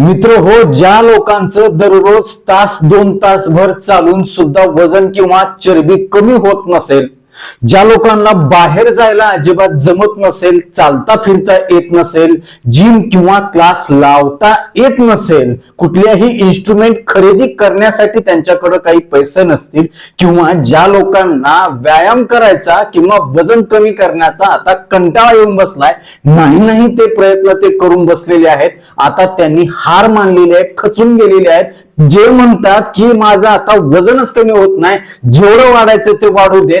मित्र हो ज्या लोकांचं दररोज तास दोन तास भर चालून सुद्धा वजन किंवा चरबी कमी होत नसेल ज्या लोकांना बाहेर जायला अजिबात जमत नसेल चालता फिरता येत नसेल जिम किंवा क्लास लावता येत नसेल कुठल्याही इन्स्ट्रुमेंट खरेदी करण्यासाठी त्यांच्याकडे काही पैसे नसतील किंवा ज्या लोकांना व्यायाम करायचा किंवा वजन कमी करण्याचा आता कंटाळा येऊन बसलाय नाही नाही ते प्रयत्न ते करून बसलेले आहेत. आता त्यांनी हार मानलेली आहे खचून गेलेले आहेत. जे म्हणतात की माझं आता वजनच कमी होत नाही जेवढं वाढायचं ते वाढू दे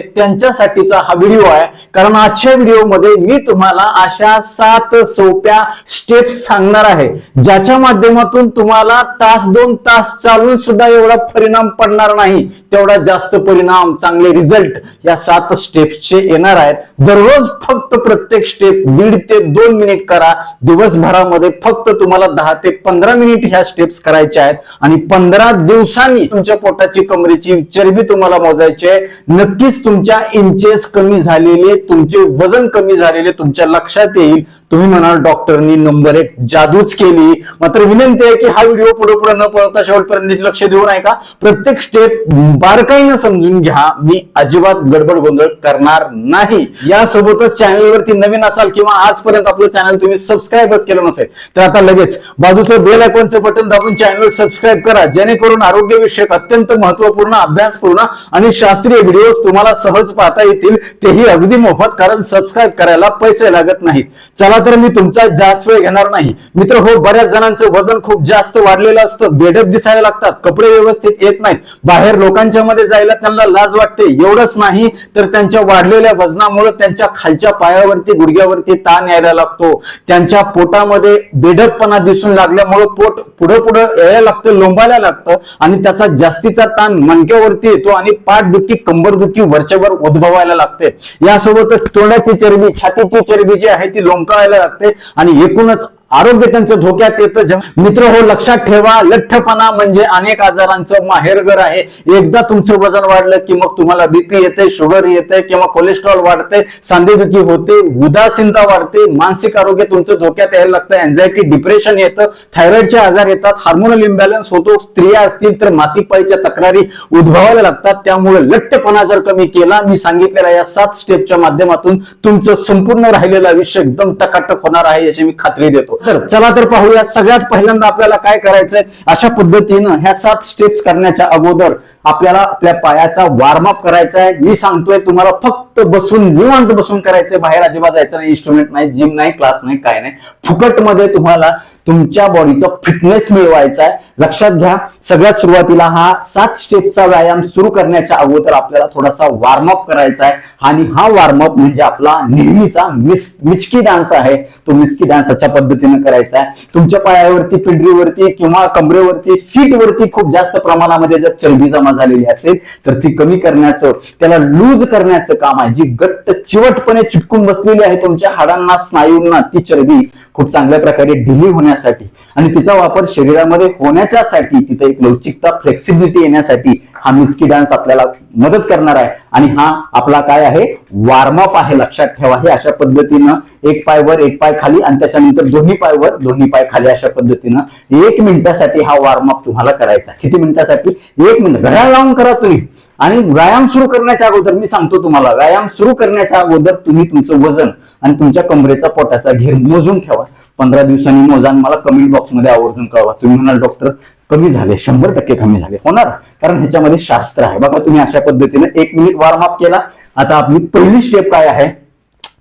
त्यांच्यासाठीचा हा व्हिडिओ आहे. कारण आजच्या व्हिडिओमध्ये मी तुम्हाला अशा सात सोप्या स्टेप्स सांगणार आहे. ज्याच्या माध्यमातून तुम्हाला तास दोन तास चालून सुद्धा एवढा परिणाम पडणार नाही. तेवढा जास्त परिणाम चांगले रिझल्ट या सात स्टेप्सचे येणार आहेत. दररोज फक्त प्रत्येक स्टेप दीड ते दोन मिनिट करा. दिवसभरामध्ये फक्त तुम्हाला दहा ते पंधरा मिनिट ह्या स्टेप्स करायच्या आहेत. आणि पंधरा दिवसांनी तुमच्या पोटाची कमरेची चरबी तुम्हाला मोजायची आहे. नक्कीच तुमच्या इंचेस कमी झालेले तुमचे वजन कमी झालेले तुमच्या लक्षात येईल. तुम्ही म्हणाल डॉक्टरनी नंबर एक जादूच केली. मात्र विनंती आहे की हा व्हिडिओ पुढे पुढे न पळता शेवटपर्यंत लक्ष देऊन नये का प्रत्येक स्टेप बारकाईनं समजून घ्या. मी अजिबात गडबड गोंधळ करणार नाही. यासोबतच चॅनलवरती नवीन असाल किंवा आजपर्यंत आपलं चॅनल तुम्ही सबस्क्राईबच केलं नसेल तर आता लगेच बाजूचं बेल आयकॉनचं बटन दाबून चॅनल सबस्क्राईब करा. जेणेकरून आरोग्यविषयक अत्यंत महत्त्वपूर्ण अभ्यासपूर्ण आणि शास्त्रीय व्हिडिओ तुम्हाला सहज पाहता येतील तेही अगदी मोफत कारण सबस्क्राईब करायला पैसे लागत नाहीत. चला तर मी तुमचा जास्त वेळ घेणार नाही. मित्र हो बऱ्याच जणांचं वजन खूप जास्त वाढलेलं असतं. बेडप दिसायला लागतात. कपडे व्यवस्थित येत नाहीत. बाहेर लोकांच्या मध्ये जायला त्यांना लाज वाटते. एवढंच नाही तर त्यांच्या वाढलेल्या वजनामुळे त्यांच्या खालच्या पायावरती गुडघ्यावरती ताण यायला लागतो. त्यांच्या पोटामध्ये बेडकपणा दिसून लागल्यामुळे पोट पुढे पुढे यायला लागतं लोंबायला लागतं आणि त्याचा जास्तीचा ताण मणक्यावरती येतो आणि पाठ दुखी कंबर दुखी वरच्यावर उद्भवायला लागते. यासोबतच तोंडाची चरबी छातीची चरबी जी आहे ती लोंबकावायला लागते आणि एकूणच आरोग्य त्यांचं धोक्यात येतं. जेव्हा- मित्र हो लक्षात ठेवा. लठ्ठपणा म्हणजे अनेक आजारांचं माहेरघर आहे. एकदा तुमचं वजन वाढलं की मग तुम्हाला बीपी येते शुगर येते किंवा कोलेस्ट्रॉल वाढते सांधेदुखी होते उदासीनता वाढते मानसिक आरोग्य तुमचं धोक्यात यायला लागतं अँझायटी डिप्रेशन येतं थायरॉइडचे आजार येतात हार्मोनल इम्बॅलन्स होतो स्त्रिया असतील तर मासिक पाळीच्या तक्रारी उद्भवायला लागतात. त्यामुळे लठ्ठपणा जर कमी केला मी सांगितलेल्या या सात स्टेपच्या माध्यमातून तुमचं संपूर्ण राहिलेलं आयुष्य एकदम टकाटक होणार आहे याची मी खात्री देतो. चला तर पाहूया सगळ्यात पहिल्यांदा आपल्याला काय करायचंय? अशा पद्धतीनं ह्या सात स्टेप्स करण्याच्या अगोदर आपल्याला आपल्या पायाचा वॉर्मअप करायचा आहे मी सांगतोय तुम्हाला फक्त बसून निवांत बसून करायचंय. बाहेर अजिबात जायचं नाही इन्स्ट्रुमेंट नाही जिम नाही क्लास नाही काय नाही. फुकटमध्ये तुम्हाला तुमच्या बॉडीचा फिटनेस मिळवायचा आहे. लक्षात घ्या सगळ्यात सुरुवातीला हा सात स्टेपचा व्यायाम सुरू करण्याच्या अगोदर आपल्याला थोडासा वॉर्मअप करायचा आहे. आणि हा वॉर्मअप म्हणजे आपला नेहमीचा मिस मिचकी डान्स आहे. तो मिचकी डान्स अशा पद्धतीने करायचा आहे. तुमच्या पायावरती पिंडरीवरती किंवा कमरेवरती सीटवरती खूप जास्त प्रमाणामध्ये जर चरबी जमा झालेली असेल तर ती कमी करण्याचं त्याला लूज करण्याचं काम आहे. जी गट्ट चिवटपणे चिटकून बसलेली आहे तुमच्या हाडांना स्नायूंना ती चरबी खूप चांगल्या प्रकारे ढिली होण्यासाठी आणि तिचा वापर शरीरामध्ये होण्याच्यासाठी तिथे एक लवचिकता फ्लेक्सिबिलिटी येण्यासाठी हा मिस्की डान्स आपल्याला मदत करणार आहे. आणि हा आपला काय आहे? वार्मअप आहे लक्षात ठेवा. हे अशा पद्धतीनं एक पाय वर एक पाय खाली आणि त्याच्यानंतर दोन्ही पाय वर दोन्ही पाय खाली अशा पद्धतीनं एक मिनिटासाठी हा वार्मअप तुम्हाला करायचा किती मिनिटासाठी? एक मिनिट. घड्याळ लावून करा तुम्ही. आणि व्यायाम सुरू करण्याच्या अगोदर मी सांगतो तुम्हाला व्यायाम सुरू करण्याच्या अगोदर तुम्ही तुमचं वजन आणि तुमच्या कमरेचा पोटाचा घेर मोजून ठेवा. पंधरा दिवसांनी मोजा मला कमेंट बॉक्समध्ये आवर्जून कळवा. तुम्ही म्हणाल डॉक्टर कमी झाले शंभर टक्के कमी झाले. होणार कारण ह्याच्यामध्ये शास्त्र आहे. बघा तुम्ही अशा पद्धतीने एक मिनिट वॉर्मअप केला. आता आपली पहिली स्टेप काय आहे?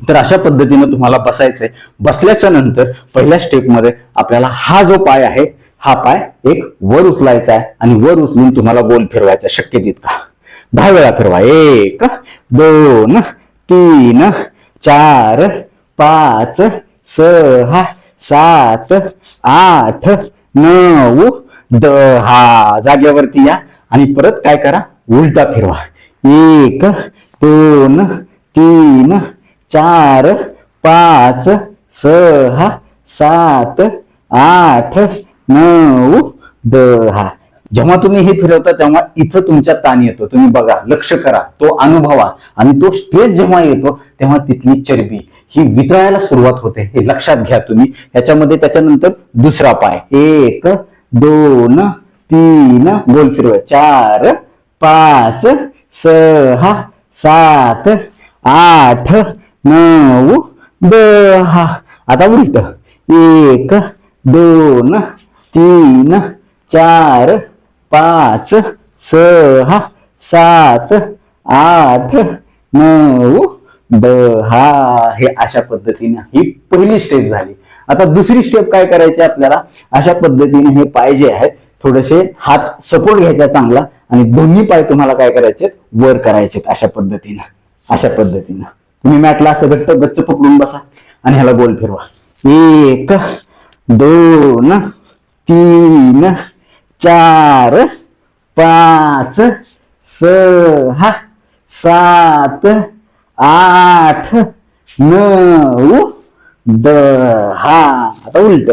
तर अशा पद्धतीनं तुम्हाला बसायचंय. बसल्याच्या नंतर पहिल्या स्टेपमध्ये आपल्याला हा जो पाय आहे हा पाय एक वर उचलायचा आहे आणि वर उचलून तुम्हाला गोल फिरवायचा शक्य तितका. दहा वेळा फिरवा. एक दोन तीन चार पाच सहा सात आठ नऊ दहा. जागेवरती या आणि परत काय करा? उलटा फिरवा. एक दोन तीन चार पाच सहा सात आठ नऊ दहा. जेव्हा तुम्ही हे फिरवता तेव्हा इथं तुमच्या ताण येतो. तुम्ही बघा लक्ष करा तो अनुभवा. आणि तो स्ट्रेस जेव्हा येतो तेव्हा तिथली चरबी. ही वितळायला सुरुवात होते. हे लक्षात घ्या तुम्ही. याच्यामध्ये त्याच्यानंतर दुसरा पाय. एक दोन तीन गोल फिरवा. चार पाच सहा सात आठ नऊ दहा. आता उलट. एक दोन तीन चार पाच सहा सात आठ नऊ दहा. हे अशा पद्धतीने ही पहिली स्टेप झाली. आता दुसरी स्टेप काय करायची आपल्याला? अशा पद्धतीने हे पाय जे आहेत. थोडेसे हात सपोर्ट घ्यायचा चांगला आणि दोन्ही पाय तुम्हाला काय करायचे वर करायचे अशा पद्धतीनं. अशा पद्धतीनं. तुम्ही मॅटला असं घट्ट गच्च पकडून बसा आणि ह्याला गोल फिरवा. एक दोन तीन चार पाच सहा सात आठ नऊ दहा. आता उलट.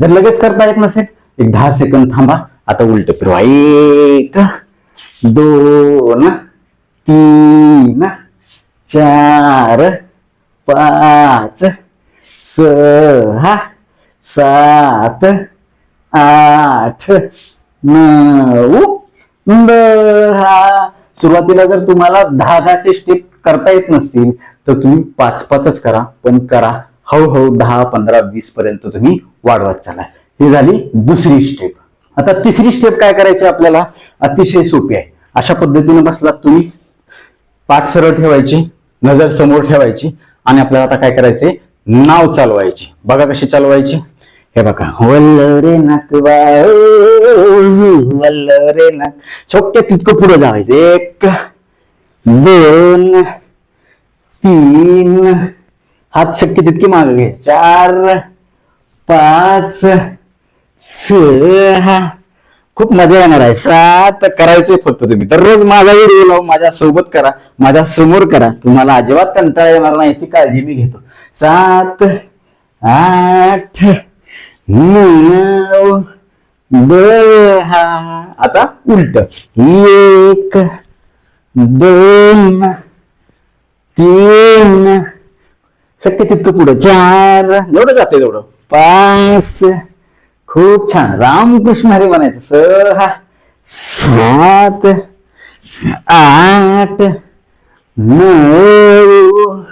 जर लगेच करता येत नसेल एक दहा सेकंद थांबा. आता उलट फिरवा. एक दोन तीन चार पाच सहा सात आठ नऊ दहा. सुरुवातीला जर तुम्हाला दहा दहाचे स्टेप करता येत नसतील तर तुम्ही पाच पाचच करा पण करा. हळूहळू दहा पंधरा वीस पर्यंत तुम्ही वाढवत चाला. ही झाली दुसरी स्टेप आता तिसरी स्टेप काय करायची आपल्याला? अतिशय सोपी आहे. अशा पद्धतीने बसलात तुम्ही. पाठ सरळ ठेवायची नजर समोर ठेवायची आणि आपल्याला आता काय करायचे नाव चालवायची. बघा कशी चालवायची. हे बघा वल्ल रे नाकवा वल्ल रे नाक. छोट्या तितकं पुढे जावायचं. एक दोन तीन. हात शक्य तितके माग घे. चार पाच सहा. खूप मजा येणार आहे. सात करायचंय फक्त तुम्ही. दररोज माझा व्हिडिओ लावून माझ्या सोबत करा. माझ्यासमोर करा. तुम्हाला अजिबात कंटाळा येणार नाही. याची काळजी मी घेतो. सात आठ नऊ दहा. आता उलट. एक दोन तीन. शक्य तितकं पुढं. चार. एवढं जाते तेवढं. पाच. खूप छान. रामकृष्ण हरी म्हणायचं सहा सात. आठ. नऊ.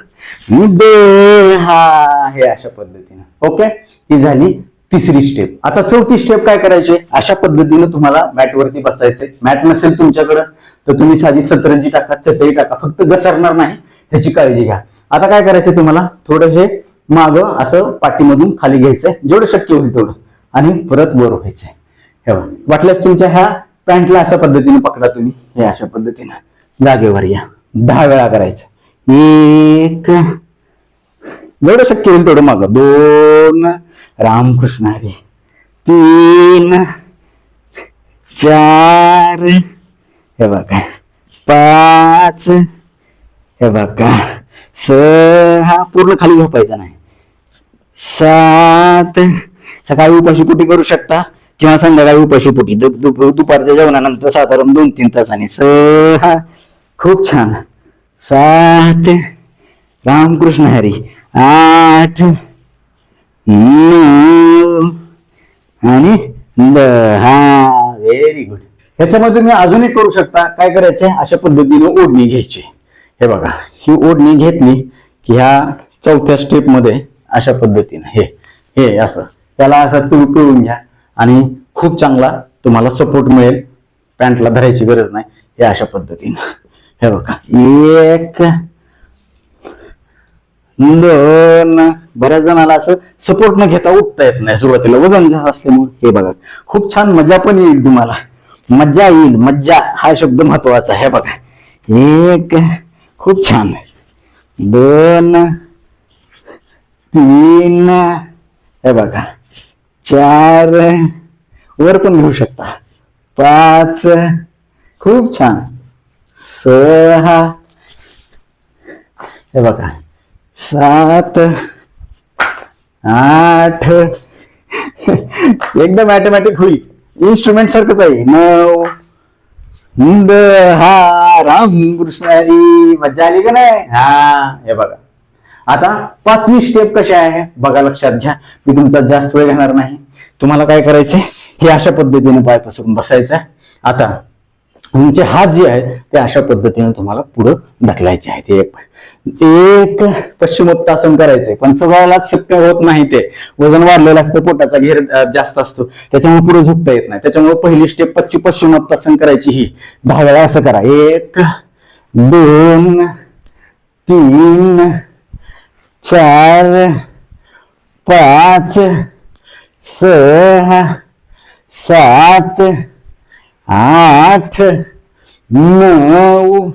दहा. हे अशा पद्धतीनं. ओके? ही झाली तिसरी स्टेप आता चौथी स्टेप काय करायची? अशा पद्धतीनं तुम्हाला मॅट वरती बसायचंय. मॅट नसेल तुमच्याकडं तर तुम्ही साधी सतरंजी टाका चटई टाका. फक्त घसरणार नाही त्याची काळजी घ्या. आता काय करायचं तुम्हाला? थोडं हे माग असं पाठीमधून खाली घ्यायचंय. जेवढं शक्य होईल तेवढं. आणि परत वर व्हायचंय. हे वाटल्यास तुमच्या ह्या पॅन्टला अशा पद्धतीने पकडा तुम्ही. हे अशा पद्धतीनं जागेवर या. दहा वेळा करायचं. एक जेवढं शक्य होईल तेवढं माग. दोन रामकृष्ण हरी. तीन चार हे बघा. पाच हे बघा. सहा पूर्ण खाली झोपायचं नाही. सात सकाळी उपाशी पोटी करू शकता किंवा संध्याकाळी उपाशी पोटी. दुपारच्या जेवणानंतर साधारण दोन तीन तासांनी सहा. खूप छान. सात रामकृष्ण हरी. आठ नऊ आणि दहा. व्हेरी गुड ह्याच्यामध्ये तुम्ही अजूनही करू शकता. काय करायचंय? अशा पद्धतीने ओढणी घ्यायची. हे बघा ही ओढणी घेतली की ह्या चौथ्या स्टेपमध्ये अशा पद्धतीने हे हे असं. त्याला असं पिळ पिळून घ्या आणि खूप चांगला तुम्हाला सपोर्ट मिळेल. पॅन्टला धरायची गरज नाही. हे अशा पद्धतीनं. हे बघा. एक बऱ्याच जणाला असं सपोर्ट न घेता उठता येत नाही सुरुवातीला. वजन जास्त असल्यामुळे. हे बघा. खूप छान मजा पण येईल तुम्हाला. मज्जा येईल. मज्जा हा शब्द महत्त्वाचा आहे. हे बघा. एक. खूप छान. दोन. तीन. हे बघा. चार. वर पण घेऊ शकता. पाच. खूप छान. सहा हे बघा. सात आठ. एकदम मॅथमॅटिक होईल. इन्स्ट्रुमेंट सारखंच आहे. नऊ दहा राम कृष्ण हरी मजा आली का नाही? हा हे बघा. आता पाचवी स्टेप कशी आहे? बघा लक्षात घ्या. मी तुमचा जास्त वेळ घेणार नाही. तुम्हाला काय करायचंय? हे अशा पद्धतीने पाय पसरून बसायचं आता तुमचे हात जे आहेत ते अशा पद्धतीने तुम्हाला पुढं ढकलायचे आहेत. एक एक पश्चिमोत्तासन करायचंय पण सगळ्यालाच शक्य होत नाही ते. वजन वाढलेलं असतं पोटाचा घेर जास्त असतो. त्याच्यामुळे पुढे झुकता येत नाही. त्याच्यामुळे पहिली स्टेप पश्चिम पश्चिमोत्तासन करायची ही. दहा वेळा असं करा. एक दोन तीन चार पाच सहा सात आठ नऊ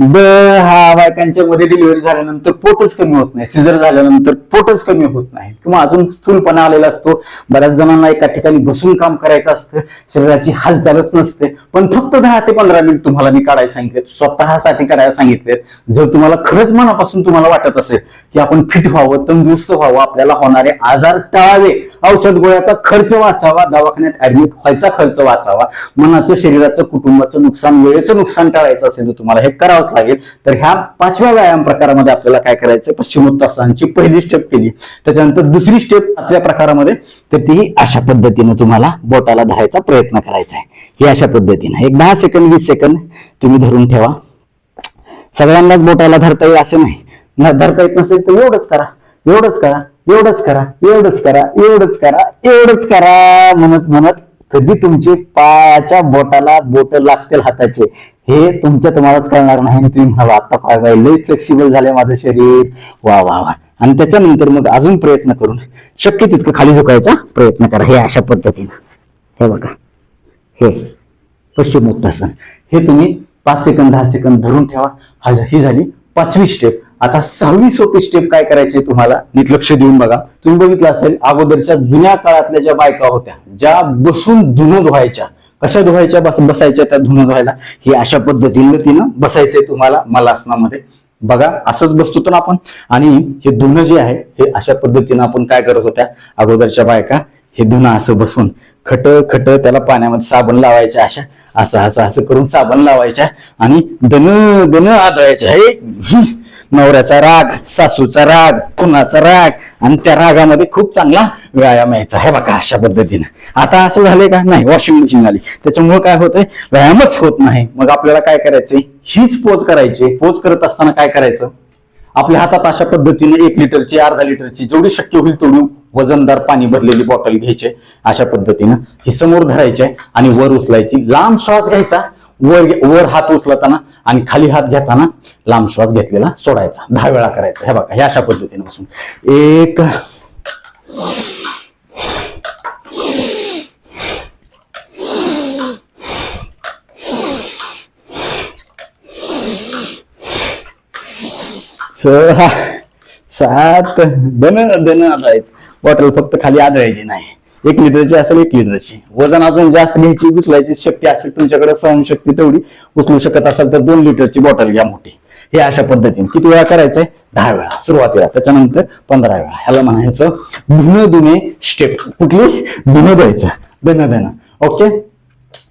दहा बायकांच्या मध्ये डिलिव्हरी झाल्यानंतर पोटच कमी होत नाही. सिजर झाल्यानंतर पोटच कमी होत नाही. किंवा अजून स्थूलपणा आलेला असतो. बऱ्याच जणांना एका ठिकाणी बसून काम करायचं असतं. शरीराची हालचालच नसते. पण फक्त दहा ते पंधरा मिनिट तुम्हाला मी काढायला सांगितले स्वतःसाठी काढायला सांगितलेत. जर तुम्हाला खरंच मनापासून तुम्हाला वाटत असेल की आपण फिट व्हावं तंदुरुस्त व्हावं आपल्याला होणारे आजार टाळावे. औषध गोळ्याचा खर्च वाचावा. दवाखान्यात ऍडमिट व्हायचा खर्च वाचावा. मनाचं शरीराचं कुटुंबाचं नुकसान वेळेचं नुकसान टाळायचं असेल तर तुम्हाला हे करावं करावाच लागेल. तर ह्या पाचव्या व्यायाम प्रकारामध्ये आपल्याला काय करायचं पश्चिमोत्तासनाची पहिली स्टेप केली. त्याच्यानंतर दुसरी स्टेप आपल्या प्रकारामध्ये तर ती अशा पद्धतीनं तुम्हाला बोटाला धरायचा प्रयत्न करायचा आहे. ही अशा पद्धतीनं. एक दहा सेकंद वीस सेकंद तुम्ही धरून ठेवा. सगळ्यांनाच बोटाला धरता येईल असं नाही. धरता येत नसेल तर एवढंच करा. एवढंच करा. एवढंच करा. एवढंच करा. एवढंच करा. एवढंच करा. म्हणत म्हणत कधी तुमचे पायाच्या बोटाला बोट लागतील हाताचे? हे तुमच्या तुम्हालाच कळणार नाही तुम्ही म्हणाला आता काय लय लई फ्लेक्सिबल झाले माझं शरीर. वा वा वा. आणि त्याच्यानंतर मग अजून प्रयत्न करून शक्य तितकं खाली झुकायचा प्रयत्न करा. हे अशा पद्धतीनं. हे बघा. हे. पश्चिमोत्तासन हे तुम्ही पाच सेकंद दहा सेकंद धरून ठेवा. हा ही झाली पाचवी स्टेप आता सहावी सोपी स्टेप काय करायची तुम्हाला? नीट लक्ष देऊन बघा. तुम्ही बघितलं असेल अगोदरच्या जुन्या काळातल्या ज्या बायका होत्या ज्या बसून धुणं धुवायच्या. कशा धुवायच्या? बस बसायच्या त्या धुणं धुवायला. हे अशा पद्धतीनं तिनं बसायचंय तुम्हाला मलासनामध्ये बघा असंच बसतो तर आपण. आणि हे धुणं जे आहे हे अशा पद्धतीनं आपण काय करत होत्या? अगोदरच्या बायका हे धुणं असं बसून खट खट त्याला पाण्यामध्ये साबण लावायच्या अशा. असं असं असं करून साबण लावायच्या आणि दन दन आदळायच्या. हे नवऱ्याचा राग सासूचा राग कुणाचा राग आणि त्या रागामध्ये खूप चांगला व्यायाम यायचा. हे बघा अशा पद्धतीनं. आता असं झालंय का? नाही वॉशिंग मशीन आली त्याच्यामुळे काय होतंय? व्यायामच होत नाही. मग आपल्याला काय करायचंय? हीच पोच करायची. पोज करत असताना काय करायचं? आपल्या हातात अशा पद्धतीने एक लिटरची अर्धा लिटरची जेवढी शक्य होईल तेवढी वजनदार पाणी भरलेली बॉटल घ्यायचे. अशा पद्धतीनं. ही समोर धरायचे आणि वर उचलायची. लांब श्वास घ्यायचा. वर वर हात उचलताना आणि खाली हात घेताना लांब श्वास घेतलेला सोडायचा. दहा वेळा करायचा. हे बघा हे अशा पद्धतीने बसून. एक. सहा सात. दन दन आदळायचं. बॉटल फक्त खाली आदळायची नाही. एक लिटरची असेल एक लिटरची. वजन अजून जास्त घ्यायची उचलायची शक्ती असेल तुमच्याकडे सहनशक्ती तेवढी. उचलू शकत असेल तर दोन लिटरची बॉटल घ्या मोठी. हे अशा पद्धतीने. किती वेळा करायचंय? दहा वेळा. सुरुवातीला. त्याच्यानंतर पंधरा वेळा. ह्याला म्हणायचं धुणं दुने स्टेप कुठली? धुणं द्यायचं. धन धन ओके?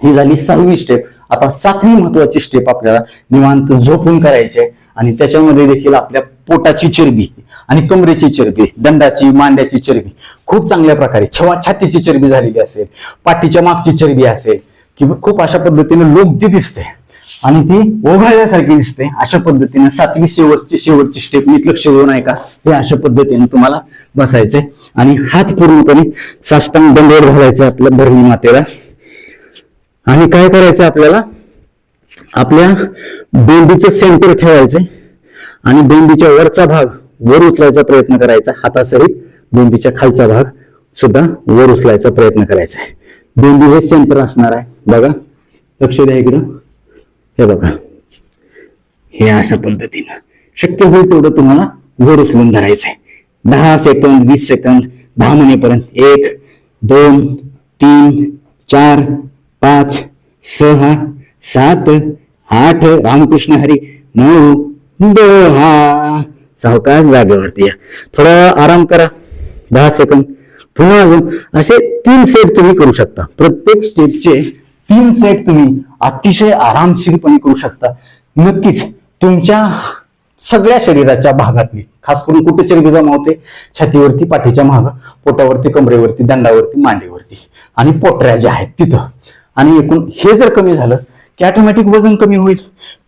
ही झाली सहावी स्टेप आता सातवी महत्वाची स्टेप आपल्याला निवांत झोपून करायची आहे. आणि त्याच्यामध्ये देखील आपल्या पोटाची चरबी आणि कमरेची चरबी दंडाची मांड्याची चरबी खूप चांगल्या प्रकारे छवा छातीची चरबी झालेली असेल पाठीच्या मागची चरबी असेल किंवा खूप अशा पद्धतीने लोंबती दिसते आणि ती ओघळल्यासारखी दिसते. अशा पद्धतीने सातवी शेवटची शेवटची स्टेप नीट लक्ष देऊन ऐका हे अशा पद्धतीने तुम्हाला बसायचंय. आणि हात पूर्णपणे साष्टांग दंडवर घालायचं आपल्या भरणी मातेला. आणि काय करायचं आपल्याला? आपल्या बेंडीचं सेंटर ठेवायचंय. आणि बेंबीच्या वरचा भाग वर उचलायचा प्रयत्न करायचा हातासहित बेंबीच्या खालचा भाग सुद्धा वर उचलायचा प्रयत्न करायचा आहे. बेंबी हे सेंटर असणार आहे. बघा लक्ष द्या इकडं. हे बघा. हे अशा पद्धतीनं शक्य होईल तेवढं तुम्हाला वर उचलून धरायचंय दहा सेकंद वीस सेकंद दहा मिनिटपर्यंत एक दोन तीन चार पाच सहा सात आठ रामकृष्ण हरी नऊ दहा सावकाश जागेवरती या. थोडा आराम करा. दहा सेकंद पुन्हा अजून असे तीन सेट तुम्ही करू शकता. प्रत्येक स्टेपचे तीन सेट तुम्ही अतिशय आरामशीरपणे करू शकता. नक्कीच तुमच्या सगळ्या शरीराच्या भागातली खास करून कुठे चरबी जमा होते? छातीवरती पाठीच्या माग पोटावरती कमरेवरती दंडावरती मांडीवरती आणि पोटऱ्या ज्या आहेत तिथं. आणि एकूण हे जर कमी झालं की ऑटोमॅटिक वजन कमी होईल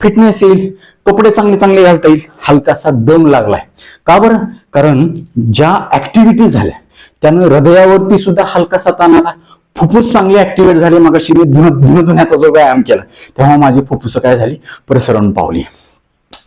फिटनेस येईल कपडे चांगले चांगले घालता येईल. हलकासा दम लागलाय. का बरं? कारण ज्या ऍक्टिव्हिटी झाल्या त्यानं हृदयावरती सुद्धा हलकासा ताण आला फुफ्फुस चांगली ऍक्टिव्हेट झाली. मग धुन धुण्याचा जो व्यायाम केला तेव्हा माझी फुफ्फुस काय झाली? प्रसरण पावली.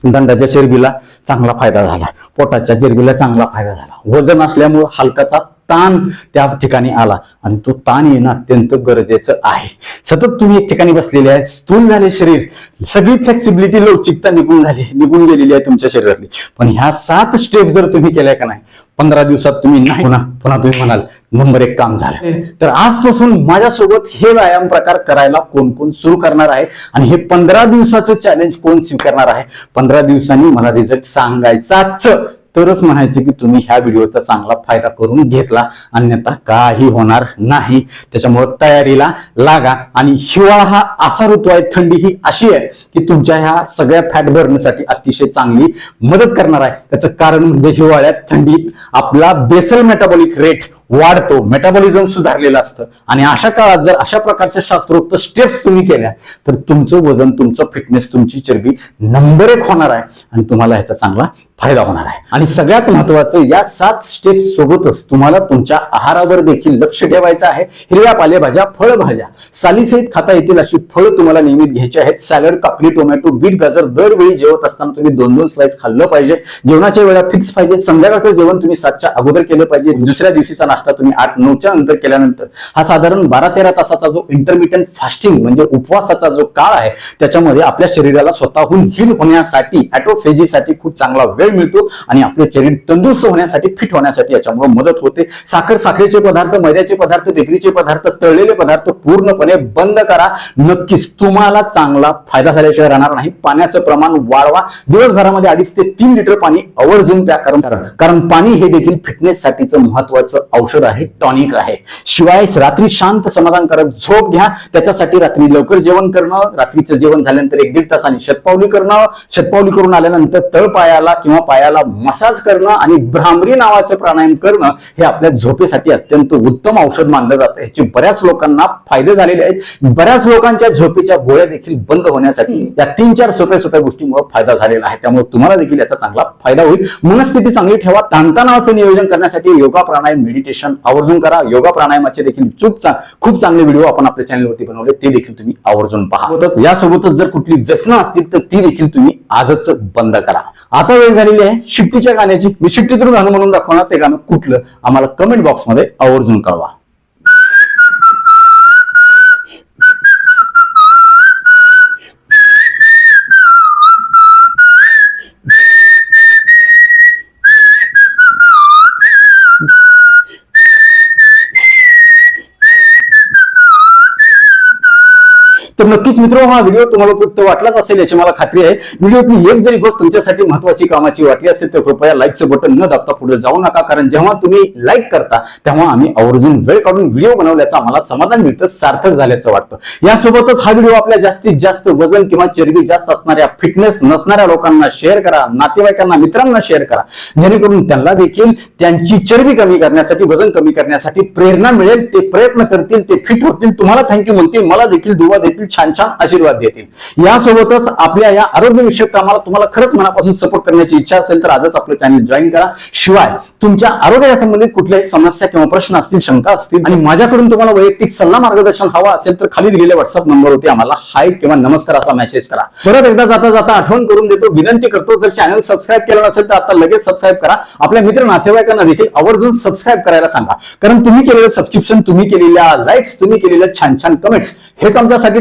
दंडाच्या चरबीला चांगला फायदा झाला. पोटाच्या चरबीला चांगला फायदा झाला. वजन असल्यामुळं हलकाचा ताण त्या ठिकाणी आला. आणि तो ताण येणं अत्यंत गरजेचं आहे. सतत तुम्ही एक ठिकाणी बसलेले आहे स्थूल झाले शरीर. सगळी फ्लेक्सिबिलिटी लवचिकता निघून झाली निघून गेलेली आहे तुमच्या शरीरातली. पण ह्या सात स्टेप जर तुम्ही केल्या का नाही पंधरा दिवसात तुम्ही नाही. पुन्हा पुन्हा तुम्ही म्हणाल नंबर एक काम झालं. तर आजपासून माझ्यासोबत हे व्यायाम प्रकार करायला कोण कोण सुरू करणार आहे? आणि हे पंधरा दिवसाचं चॅलेंज कोण स्वीकारणार आहे? पंधरा दिवसांनी मला रिझल्ट सांगायचाच तरच म्हणायचं की तुम्ही ह्या व्हिडिओचा चांगला फायदा करून घेतला. अन्यथा काही होणार नाही. त्याच्यामुळे तयारीला लागा. आणि हिवाळा हा असा ऋतू आहे थंडी ही अशी आहे की तुमच्या ह्या सगळ्या फॅट भरण्यासाठी अतिशय चांगली मदत करणार आहे. त्याचं कारण म्हणजे हिवाळ्यात थंडीत आपला बेसल मेटाबॉलिक रेट वाढतो मेटाबॉलिझम सुधारलेलं असतं. आणि अशा काळात जर अशा प्रकारच्या शास्त्रोक्त स्टेप्स तुम्ही केल्या तर तुमचं वजन तुमचं फिटनेस तुमची चरबी नंबर एक होणार आहे आणि तुम्हाला ह्याचा चांगला फायदा होणार आहे. आणि सगळ्यात महत्वाचं या सात स्टेप्स सोबतच तुम्हाला तुमच्या आहारावर देखील लक्ष ठेवायचं आहे. हिरव्या पालेभाज्या फळभाज्या सालीसहित खाता येतील अशी फळं तुम्हाला नियमित घ्यायची आहेत. सॅलड काकडी टोमॅटो बीट गाजर दरवेळी जेवत असताना तुम्ही दोन दोन स्लाइस खाल्लं पाहिजे. जेवणाच्या वेळा फिक्स पाहिजे. संध्याकाळचं जेवण तुम्ही सातच्या अगोदर केलं पाहिजे. दुसऱ्या दिवशीचा नाश्ता तुम्ही आठ नऊच्या नंतर केल्यानंतर हा साधारण बारा तेरा तासाचा जो इंटरमिडियंट फास्टिंग म्हणजे उपवासाचा जो काळ आहे त्याच्यामध्ये आपल्या शरीराला स्वतःहून हिल होण्यासाठी ॲटोफेजीसाठी खूप चांगला वेळ मिळतो आणि आपले शरीर तंदुरुस्त होण्यासाठी फिट होण्यासाठी याच्यामुळे मदत होते. साखर साखरेचे पदार्थ मैद्याचे पदार्थ बेकरीचे पदार्थ तळलेले पदार्थ पूर्णपणे बंद करा. नक्कीच तुम्हाला चांगला फायदा झाल्याशिवाय राहणार नाही. पाण्याचं प्रमाण वाढवा. दिवसभरामध्ये अडीच ते तीन लिटर पाणी आवर्जून प्या. कारण कारण पाणी हे देखील फिटनेस साठीचं महत्वाचं औषध आहे टॉनिक आहे. शिवाय रात्री शांत समाधानकारक झोप घ्या. त्याच्यासाठी रात्री लवकर जेवण करणं रात्रीचं जेवण झाल्यानंतर एक दीड तासांनी शतपावली करणं शतपावली करून आल्यानंतर तळपायाला किंवा पायाला मसाज करणं आणि भ्रामरी नावाचं प्राणायाम करणं हे आपल्या झोपेसाठी अत्यंत उत्तम औषध मानलं जातं. याचे बऱ्याच लोकांना फायदे झालेले आहेत. बऱ्याच लोकांच्या झोपेच्या गोळ्या देखील बंद होण्यासाठी या तीन चार सोप्या सोप्या गोष्टीमुळे फायदा झालेला आहे. त्यामुळे तुम्हाला देखील याचा चांगला फायदा होईल. मनस्थिती चांगली ठेवा. ताणतणावाचं नियोजन करण्यासाठी योगा प्राणायाम मेडिटेशन आवर्जून करा. योगा प्राणायामाचे देखील खूप चा- खूप चांगले व्हिडिओ आपण आपल्या चॅनलवरती बनवले. ते देखील तुम्ही आवर्जून पहा. सोबतच- यासोबतच जर कुठली व्यसनं असतील तर ती देखील तुम्ही आजच बंद करा. आता वेळ झालेली आहे. शिट्टीच्या गाण्याची. मी शिट्टीतून गाणं म्हणून दाखवणार. ते गाणं कुठलं? आम्हाला कमेंट बॉक्समध्ये आवर्जून कळवा. तर नक्कीच मित्र हा व्हिडिओ तुम्हाला उपयुक्त वाटलाच असेल याची मला खात्री आहे. व्हिडिओतली एक जरी गोष्ट तुमच्यासाठी महत्वाची कामाची वाटली असेल तर कृपया लाईकचं बटन न दाबता पुढे जाऊ नका. कारण जेव्हा तुम्ही लाईक करता तेव्हा आम्ही आवर्जून वेळ काढून व्हिडिओ बनवल्याचं आम्हाला समाधान मिळतं सार्थक झाल्याचं वाटतं. यासोबतच हा व्हिडिओ आपल्या जास्तीत जास्त वजन किंवा चरबी जास्त असणाऱ्या फिटनेस नसणाऱ्या लोकांना शेअर करा नातेवाईकांना मित्रांना शेअर करा. जेणेकरून त्यांना देखील त्यांची चरबी कमी करण्यासाठी वजन कमी करण्यासाठी प्रेरणा मिळेल ते प्रयत्न करतील ते फिट होतील. तुम्हाला थँक्यू म्हणतील मला देखील दुवा देतील छान छान आशीर्वाद देतील. यासोबतच आपल्या या आरोग्यविषयक कामाला तुम्हाला खरंच मनापासून सपोर्ट करण्याची इच्छा असेल तर आजच आपलं चॅनल जॉईन करा. शिवाय तुमच्या आरोग्यासंबंधित कुठल्याही समस्या किंवा प्रश्न असतील शंका असतील आणि माझ्याकडून तुम्हाला वैयक्तिक सल्ला मार्गदर्शन हवा असेल तर खाली दिलेल्या व्हॉट्सअप नंबरवरती आम्हाला हाय किंवा नमस्कार असा मेसेज करा. परत एकदा जाता जाता आठवण करून देतो विनंती करतो जर चॅनल सबस्क्राईब केलं नसेल तर आता लगेच सबस्क्राईब करा. आपल्या मित्र नातेवाईकांना देखील आवर्जून सबस्क्राईब करायला सांगा. कारण तुम्ही केलेलं सबस्क्रिप्शन तुम्ही केलेल्या लाईक्स तुम्ही केलेल्या छान छान कमेंट्स हेच आमच्यासाठी